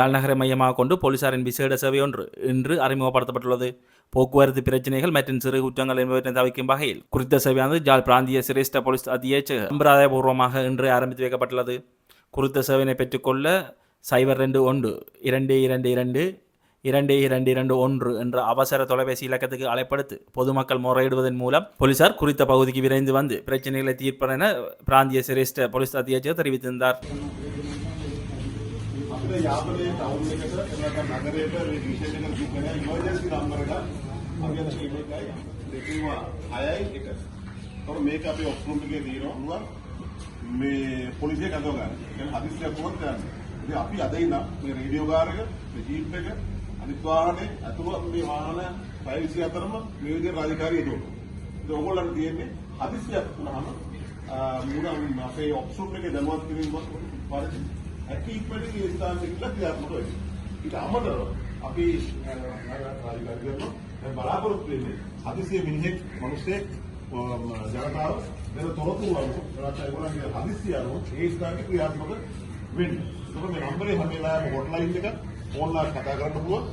யாழ்நகரை மையமாக கொண்டு போலீசாரின் விசேட சேவை ஒன்று இன்று அறிமுகப்படுத்தப்பட்டுள்ளது. போக்குவரத்து பிரச்சனைகள் மற்றும் சிறு குற்றங்கள் என்பவற்றை தவிர்க்கும் வகையில் குறித்த சேவையானது ஜாழ் பிராந்திய சிரேஷ்ட போலீஸ் அத்தியட்சகர் சம்பிரதாயபூர்வமாக இன்று ஆரம்பித்து வைக்கப்பட்டுள்ளது. குறித்த சேவையினை பெற்றுக்கொள்ள சைபர் ரெண்டு ஒன்று இரண்டு இரண்டு இரண்டு இரண்டு இரண்டு இரண்டு ஒன்று என்ற அவசர தொலைபேசி இலக்கத்துக்கு அழைப்படுத்து பொதுமக்கள் முறையிடுவதன் மூலம் போலீசார் குறித்த பகுதிக்கு விரைந்து வந்து பிரச்சனைகளை தீர்ப்பன பிராந்திய சிரேஷ்ட போலீஸ் அதிகாரி தெரிவித்திருந்தார். අපිට යාපනයේ ටවුන් එකට එහෙම නැත්නම් නගරයට මේ විශේෂ එකක් බුක් කරලා ඉමර්ජන්සි නම්බර් එක අපි අද කියන එකයි දෙකම 6යි 1. ඒතකොට මේක අපි ඔක්කොම එකේ දිනනවා මේ පොලිසිය කඳව ගන්න. يعني හදිස්සියක් වුණොත් යන්නේ. ඉතින් අපි අද ඉන්න මේ රේඩියෝ කාර් එක, මේ ජීප් එක, අනිත් වාහනේ අතුරු මේ වාහන 624ම මේ විදිහට රාජකාරී එනවා. ඉතින් ඕගොල්ලන්ට තියෙන්නේ හදිස්සියක් වුණාම මුණ අපේ ඔප්ෂන් එකේ දැනුවත් කිරීම පරිදි හැකි ඉක්මනට ඒ ස්ථානට ගිහිල්ලා ක්‍රියාත්මක වෙන්න. ඊට අමතරව අපි රාජකාරී කරනවා දැන් බලාපොරොත්තු වෙන්නේ හදිසියෙ මිනිහෙක් මිනිස්සෙක් ජනතාව වෙන තොරතුරු අනුව නැත්නම් ඒගොල්ලන්ගේ හදිසිය අනුව ඒ ස්ථානට ක්‍රියාත්මක වෙන්න. ඒක මේ නම්බරේ හැම වෙලාවෙම හොට්ලයින් එක ඕන්ලයින් කතා කරන්න පුළුවන්.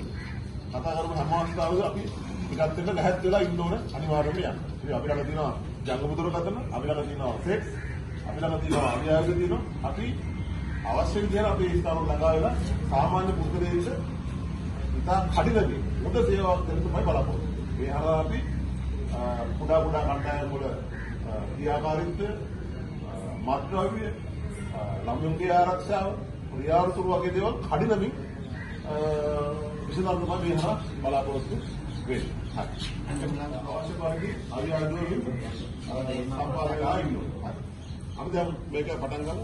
කතා කරන හැම අවස්ථාවකදී අපි ටිකක් දෙන්න ලැහැත් වෙලා ඉන්න ඕන අනිවාර්යයෙන්ම යන්න. ඉතින් අපි ළඟ තියෙනවා ජංගම දුරකථන, අපි ළඟ තියෙනවා සෙක්ස්, අපි ළඟ තියෙනවා අභ්‍යාස තියෙනවා. අපි අවශ්‍ය විදිහට අපේ ස්ථාන ළඟා වෙලා සාමාන්‍ය පුද්ගලයෙකුට ඉතා කඩිනදී හොඳ සේවාවක් දෙන්න තමයි බලාපොරොත්තු වෙන්නේ. මේ හරහා අපි අ, කුඩා කුඩා කණ්ඩායම් වල අ, ක්‍රියාකාරීත්වය, අ, මත්ද්‍රව්‍ය, අ, ළමුන්ගේ ආරක්ෂාව, ක්‍රියාවතුරු වගේ දේවල් කඩිනමින් අ, විසඳන්න තමයි මේ හරහා බලාපොරොත්තු වෙන්නේ. හරි. අවශ්‍ය පරිදි අරි අඩුවකින් සම්පාදකලා ඉන්නවා. හරි. අපි දැන් මේක පටන් ගමු.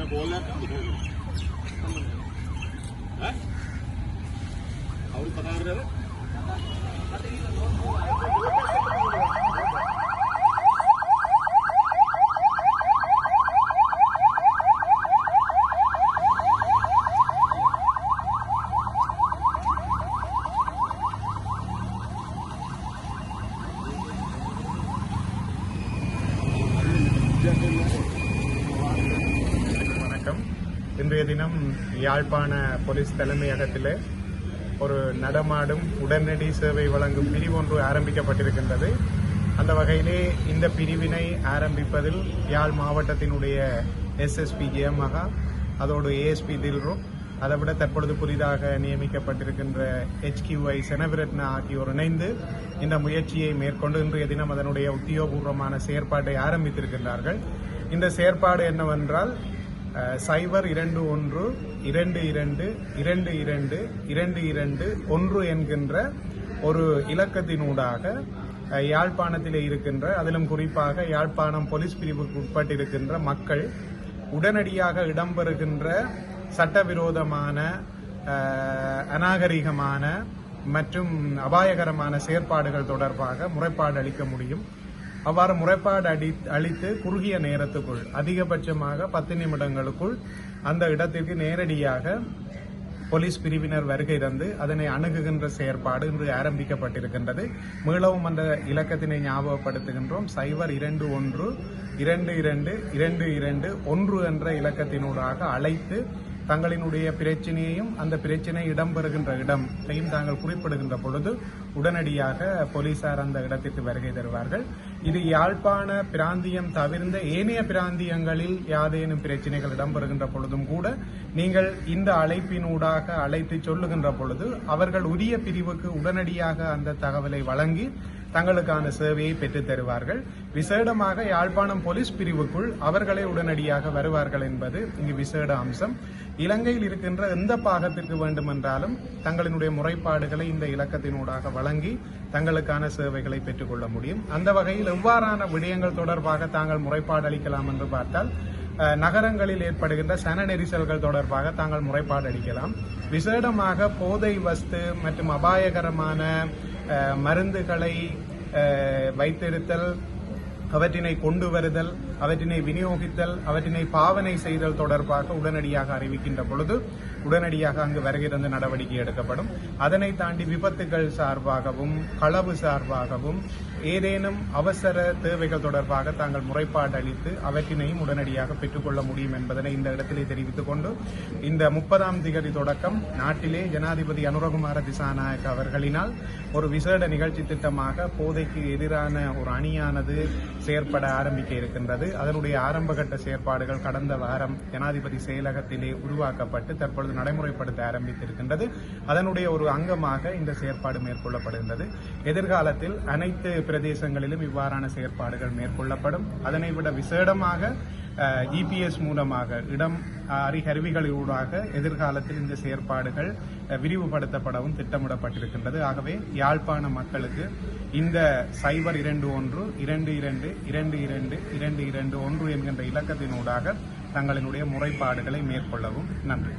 मैं बोल रहा था और पता कर रहे हो இன்றைய தினம் யாழ்ப்பாண போலீஸ் தலைமையகத்தில் ஒரு நடமாடும் உடனடி சேவை வழங்கும் பிரிவு ஒன்று ஆரம்பிக்கப்பட்டிருக்கின்றது. அந்த வகையிலே இந்த பிரிவினை ஆரம்பிப்பதில் யாழ் மாவட்டத்தினுடைய எஸ்எஸ்பி ஜெயமகா அதோடு ஏஎஸ்பி தில்ரு அதை விட தற்பொழுது புதிதாக நியமிக்கப்பட்டிருக்கின்ற ஹெச்கியூஐ செனவிரத்னா ஆகியோர் இணைந்து இந்த முயற்சியை மேற்கொண்டு இன்றைய தினம் அதனுடைய உத்தியோகபூர்வமான செயற்பாட்டை ஆரம்பித்திருக்கின்றார்கள். இந்த செயற்பாடு என்னவென்றால் சைபர் இரண்டு ஒன்று இரண்டு இரண்டு இரண்டு இரண்டு இரண்டு இரண்டு ஒன்று என்கின்ற ஒரு இலக்கத்தினூடாக யாழ்ப்பாணத்தில் யாழ்ப்பாணத்திலே இருக்கின்ற அதிலும் குறிப்பாக யாழ்ப்பாணம் போலீஸ் பிரிவுக்கு உட்பட்டிருக்கின்ற மக்கள் உடனடியாக இடம்பெறுகின்ற சட்டவிரோதமான அநாகரிகமான மற்றும் அபாயகரமான செயற்பாடுகள் தொடர்பாக முறைப்பாடு அளிக்க முடியும். அவ்வாறு முறைப்பாடு அடி அளித்து குறுகிய நேரத்துக்குள் அதிகபட்சமாக பத்து நிமிடங்களுக்குள் அந்த இடத்திற்கு நேரடியாக போலீஸ் பிரிவினர் வருகை தந்து அதனை அணுகுகின்ற செயற்பாடு இன்று ஆரம்பிக்கப்பட்டிருக்கின்றது. மீளவும் அந்த இலக்கத்தினை ஞாபகப்படுத்துகின்றோம். சைபர் இரண்டு ஒன்று இரண்டு இரண்டு இரண்டு இரண்டு ஒன்று என்ற இலக்கத்தினூடாக அழைத்து தங்களினுடைய பிரச்சனையையும் அந்த பிரச்சனை இடம்பெறுகின்ற இடத்தையும் தாங்கள் குறிப்பிடுகின்ற பொழுது உடனடியாக போலீசார் அந்த இடத்திற்கு வருகை தருவார்கள். இது யாழ்ப்பாண பிராந்தியம் தவிர்ந்த ஏனைய பிராந்தியங்களில் யாதேனும் பிரச்சனைகள் இடம்பெறுகின்ற பொழுதும் கூட நீங்கள் இந்த அழைப்பினூடாக அழைத்து சொல்லுகின்ற பொழுது அவர்கள் உரிய பிரிவுக்கு உடனடியாக அந்த தகவலை வழங்கி தங்களுக்கான சேவையை பெற்றுத் தருவார்கள். விசேடமாக யாழ்ப்பாணம் போலீஸ் பிரிவுக்குள் அவர்களே உடனடியாக வருவார்கள் என்பது இங்கு விசேட அம்சம். இலங்கையில் இருக்கின்ற எந்த பாகத்திற்கு வேண்டுமென்றாலும் தங்களினுடைய முறைப்பாடுகளை இந்த இலக்கத்தினூடாக வழங்கி தங்களுக்கான சேவைகளை பெற்றுக்கொள்ள முடியும். அந்த வகையில் எவ்வாறான விடயங்கள் தொடர்பாக தாங்கள் முறைப்பாடு அளிக்கலாம் என்று பார்த்தால் நகரங்களில் ஏற்படுகின்ற சன நெரிசல்கள் தொடர்பாக தாங்கள் முறைப்பாடு அளிக்கலாம். விசேடமாக போதை வஸ்து மற்றும் அபாயகரமான மருந்துகளை வைத்திருத்தல் அவற்றினை கொண்டு வருதல் அவற்றினை விநியோகித்தல் அவற்றினை பாவனை செய்தல் தொடர்பாக உடனடியாக அறிவிக்கின்ற பொழுது உடனடியாக அங்கு வருகிறது நடவடிக்கை எடுக்கப்படும். அதனை தாண்டி விபத்துகள் சார்பாகவும் களவு சார்பாகவும் ஏதேனும் அவசர தேவைகள் தொடர்பாக தாங்கள் முறைப்பாடு அளித்து அவற்றினையும் உடனடியாக பெற்றுக்கொள்ள முடியும் என்பதனை இந்த இடத்திலே தெரிவித்துக் கொண்டு இந்த முப்பதாம் திகதி தொடக்கம் நாட்டிலே ஜனாதிபதி அனுரகுமார திசாநாயக் அவர்களினால் ஒரு விசேட நிகழ்ச்சி திட்டமாக போதைக்கு எதிரான ஒரு அணியானது செயற்பட ஆரம்பிக்க இருக்கின்றது. அதனுடைய ஆரம்பகட்ட செயற்பாடுகள் கடந்த வாரம் ஜனாதிபதி செயலகத்திலே உருவாக்கப்பட்டு தற்பொழுது நடைமுறைப்படுத்த ஆரம்பித்திருக்கின்றது. அதனுடைய ஒரு அங்கமாக இந்த செயற்பாடு மேற்கொள்ளப்படுகின்றது. எதிர்காலத்தில் அனைத்து பிரதேசங்களிலும் இவ்வாறான செயற்பாடுகள் மேற்கொள்ளப்படும். அதனை விட விசேடமாக ஜிபிஎஸ் மூலமாக இடம் அறிகருவிகளூடாக எதிர்காலத்தில் இந்த செயற்பாடுகள் விரிவுபடுத்தப்படவும் திட்டமிடப்பட்டிருக்கின்றது. ஆகவே யாழ்ப்பாண மக்களுக்கு இந்த சைபர் இரண்டு ஒன்று இரண்டு இரண்டு இரண்டு இரண்டு இரண்டு இரண்டு ஒன்று என்கின்ற இலக்கத்தினூடாக தங்களினுடைய முறைப்பாடுகளை மேற்கொள்ளவும். நன்றி.